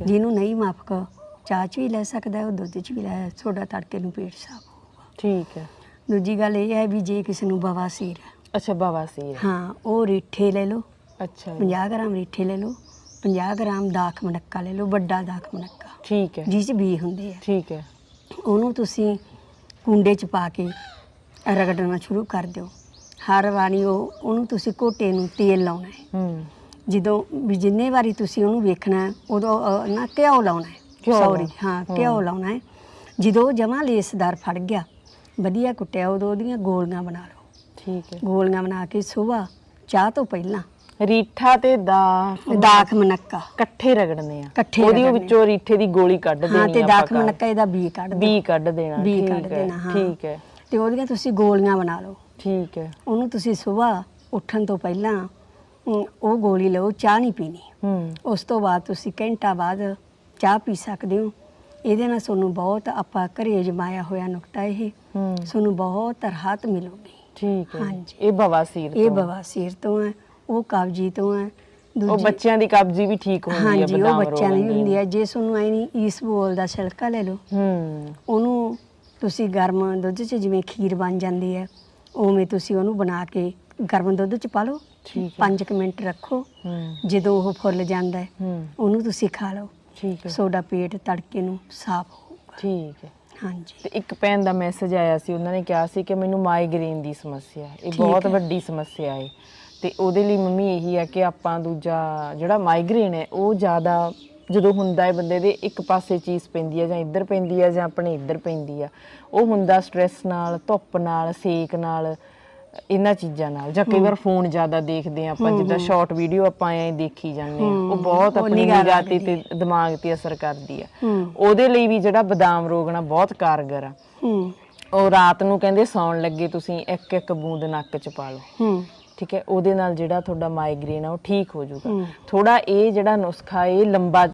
ਠੀਕ ਹੈ। ਜਿਹਨੂੰ ਨਹੀਂ ਮਾਫਕ ਚਾਹ ਚ ਵੀ ਲੈ ਸਕਦਾ ਹੈ, ਉਹ ਦੁੱਧ ਚ ਵੀ ਲੈ ਤੁਹਾਡਾ ਤੜਕੇ ਨੂੰ ਪੇਟ ਸਾਫ਼ ਹੋਊਗਾ। ਠੀਕ ਹੈ। ਦੂਜੀ ਗੱਲ ਇਹ ਹੈ ਵੀ ਜੇ ਕਿਸੇ ਨੂੰ ਬਵਾਸੀਰ ਹੈ। ਅੱਛਾ ਬਵਾਸੀਰ ਹਾਂ। ਉਹ ਰੀਠੇ ਲੈ ਲਓ। ਅੱਛਾ ਜੀ, 50 ਗ੍ਰਾਮ ਰੀਠੇ ਲੈ ਲਓ 50 ਗ੍ਰਾਮ ਦਾਖ ਮਨੱਕਾ ਲੈ ਲਓ ਵੱਡਾ ਦਾਖ ਮਨੱਕਾ। ਠੀਕ ਹੈ। ਜਿਸ 'ਚ ਬੀ ਹੁੰਦੇ ਆ। ਠੀਕ ਹੈ। ਉਹਨੂੰ ਤੁਸੀਂ ਕੁੰਡੇ 'ਚ ਪਾ ਕੇ ਰਗੜਨਾ ਸ਼ੁਰੂ ਕਰ ਦਿਓ। ਹਰ ਵਾਰੀ ਉਹ ਉਹਨੂੰ ਤੁਸੀਂ ਘੋਟੇ ਨੂੰ ਤੇਲ ਲਾਉਣਾ ਹੈ। ਹੂੰ। ਜਦੋਂ ਵੀ ਜਿੰਨੇ ਵਾਰੀ ਤੁਸੀਂ ਉਹਨੂੰ ਵੇਖਣਾ ਹੈ, ਉਦੋਂ ਅ, ਨਾ ਘਿਓ ਲਾਉਣਾ ਹੈ। ਘਿਓ ਸੌਰੀ ਲਾਉਣਾ। ਹਾਂ। ਘਿਓ ਲਾਉਣਾ ਹੈ। ਜਦੋਂ ਜਮਾ ਲੇਸਦਾਰ ਫੜ ਗਿਆ ਵਧੀਆ ਕੁੱਟਿਆ ਉਦੋਂ ਉਹਦੀਆਂ ਗੋਲੀਆਂ ਬਣਾ ਲਓ। ਠੀਕ ਹੈ। ਗੋਲੀਆਂ ਬਣਾ ਕੇ ਸਵੇਰ ਚਾਹ ਤੋਂ ਪਹਿਲਾਂ। ਰੀਠਾ ਤੇ ਦਾ ਦਾਖ ਮਨੱਕਾ। ਇਕੱਠੇ ਰਗੜਨੇ ਆ। ਇਕੱਠੇ ਉਹਦੀ ਰਗੜਨੇ। ਵਿੱਚੋਂ ਰੀਠੇ ਦੀ ਗੋਲੀ ਕੱਢ ਦੇਣੀ ਹਾਂ ਤੇ ਦਾਖ ਮਨੱਕਾ ਇਹਦਾ ਬੀ ਕੱਢ ਦਿਓ ਬੀ ਕੱਢ ਦੇਣਾ ਬੀ ਠੀਕ ਕੱਢ ਹੈ, ਦੇਣਾ ਹਾਂ। ਠੀਕ ਹੈ। ਤੇ ਉਹਦੀਆਂ ਤੁਸੀਂ ਗੋਲੀਆਂ ਬਣਾ ਲਓ। ਠੀਕ ਹੈ। ਉਹਨੂੰ ਤੁਸੀਂ ਸਵੇਰ ਉੱਠਣ ਤੋਂ ਪਹਿਲਾਂ ਉਹ ਗੋਲੀ ਲਓ ਚਾਹ ਨਹੀਂ ਪੀਣੀ। ਹੂੰ। ਉਸ ਤੋਂ ਬਾਅਦ ਤੁਸੀਂ ਘੰਟਾ ਬਾਅਦ ਚਾਹ ਪੀ ਸਕਦੇ ਹੋ। ਇਹਦੇ ਨਾਲ ਤੁਹਾਨੂੰ ਬਹੁਤ ਆਪਾਂ ਘਰੇ ਜਮਾਇਆ ਹੋਇਆ ਨੁਕਤਾ ਇਹ ਹੂੰ। ਤੁਹਾਨੂੰ ਬਹੁਤ ਰਾਹਤ ਮਿਲੂਗੀ। ਠੀਕ ਹੈ। ਹਾਂਜੀ। ਇਹ ਬਵਾਸੀਰ ਇਹ ਤੋਂ। ਬਵਾਸੀਰ ਤੋਂ ਹੈ ਉਹ ਕਬਜੀ ਤੋਂ ਹੈ। ਉਹ ਬੱਚਿਆਂ ਦੀ ਕਬਜ਼ੀ ਵੀ ਠੀਕ ਹੁੰਦੀ ਹੈ ਹਾਂਜੀ ਉਹ ਬਦਾਮ ਬੱਚਿਆਂ ਦੀ ਰੋਗਨ ਹੁੰਦੀ ਹੈ। ਜੇ ਤੁਹਾਨੂੰ ਐ ਨਹੀਂ ਈਸ ਬੋਲ ਦਾ ਛਿਲਕਾ ਲੈ ਲਓ। ਹੂੰ। ਉਹਨੂੰ ਤੁਸੀਂ ਗਰਮ ਦੁੱਧ 'ਚ ਜਿਵੇਂ ਖੀਰ ਬਣ ਜਾਂਦੀ ਹੈ ਉਵੇਂ ਤੁਸੀਂ ਉਹਨੂੰ ਬਣਾ ਕੇ ਗਰਮ ਦੁੱਧ 'ਚ ਪਾ ਲਓ ਠੀਕ ਹੈ। 5 ਮਿੰਟ ਰੱਖੋ ਜਦੋਂ ਉਹ ਫੁੱਲ ਜਾਂਦਾ ਹੈ ਉਹਨੂੰ ਤੁਸੀਂ ਖਾ ਲਓ। ਠੀਕ ਹੈ। ਤੁਹਾਡਾ ਪੇਟ ਤੜਕੇ ਨੂੰ ਸਾਫ਼ ਹੋਊਗਾ। ਠੀਕ ਹੈ। ਹਾਂਜੀ। ਤੇ ਇੱਕ ਭੈਣ ਦਾ ਮੈਸੇਜ ਆਇਆ ਸੀ ਉਹਨਾਂ ਨੇ ਕਿਹਾ ਸੀ ਕਿ ਮੈਨੂੰ ਮਾਈਗ੍ਰੇਨ ਦੀ ਸਮੱਸਿਆ ਹੈ। ਇਹ ਬਹੁਤ। ਵੱਡੀ ਸਮੱਸਿਆ ਹੈ। ਤੇ ਉਹਦੇ ਲਈ ਮੰਮੀ ਇਹੀ ਹੈ ਕਿ ਆਪਾਂ ਦੂਜਾ ਜਿਹੜਾ ਮਾਈਗ੍ਰੇਨ ਹੈ ਉਹ ਜ਼ਿਆਦਾ ਜਦੋਂ ਹੁੰਦਾ ਹੈ ਬੰਦੇ ਦੇ ਇੱਕ ਪਾਸੇ ਚੀਜ਼ ਪੈਂਦੀ ਹੈ ਜਾਂ ਇੱਧਰ ਪੈਂਦੀ ਹੈ ਜਾਂ ਆਪਣੇ ਇੱਧਰ ਪੈਂਦੀ ਆ ਉਹ ਹੁੰਦਾ ਸਟ੍ਰੈਸ ਨਾਲ ਧੁੱਪ ਨਾਲ ਸੇਕ ਨਾਲ ਇਹਨਾਂ ਚੀਜ਼ਾਂ ਨਾਲ। ਜਾਂ ਕਈ ਵਾਰ ਫੋਨ ਜ਼ਿਆਦਾ ਦੇਖਦੇ ਆ ਆਪਾਂ ਜਿੱਦਾਂ ਸ਼ਾਰਟ ਵੀਡੀਓ ਆਪਾਂ ਐਂ ਦੇਖੀ ਜਾਂਦੇ ਆ ਉਹ ਬਹੁਤ ਆਪਣੀ ਨਿਗਾਹ ਤੇ ਦਿਮਾਗ ਤੇ ਅਸਰ ਕਰਦੀ ਆ। ਉਹਦੇ ਲਈ ਵੀ ਜਿਹੜਾ ਬਦਾਮ ਰੋਗਣਾ ਬਹੁਤ ਕਾਰਗਰ ਆ। ਉਹ ਰਾਤ ਨੂੰ ਕਹਿੰਦੇ ਸੌਣ ਲੱਗੇ ਤੁਸੀਂ ਇੱਕ ਇੱਕ ਬੂੰਦ ਨੱਕ 'ਚ ਪਾ ਲਓ। ਠੀਕ ਹੈ? ਉਹਦੇ ਨਾਲ ਜਿਹੜਾ ਤੁਹਾਡਾ ਮਾਈਗ੍ਰੇਨ ਆ ਉਹ ਠੀਕ ਹੋ ਜਾਊਗਾ। ਥੋੜਾ ਇਹ ਜਿਹੜਾ ਨੁਸਖਾ ਇਹ ਲੰਬਾ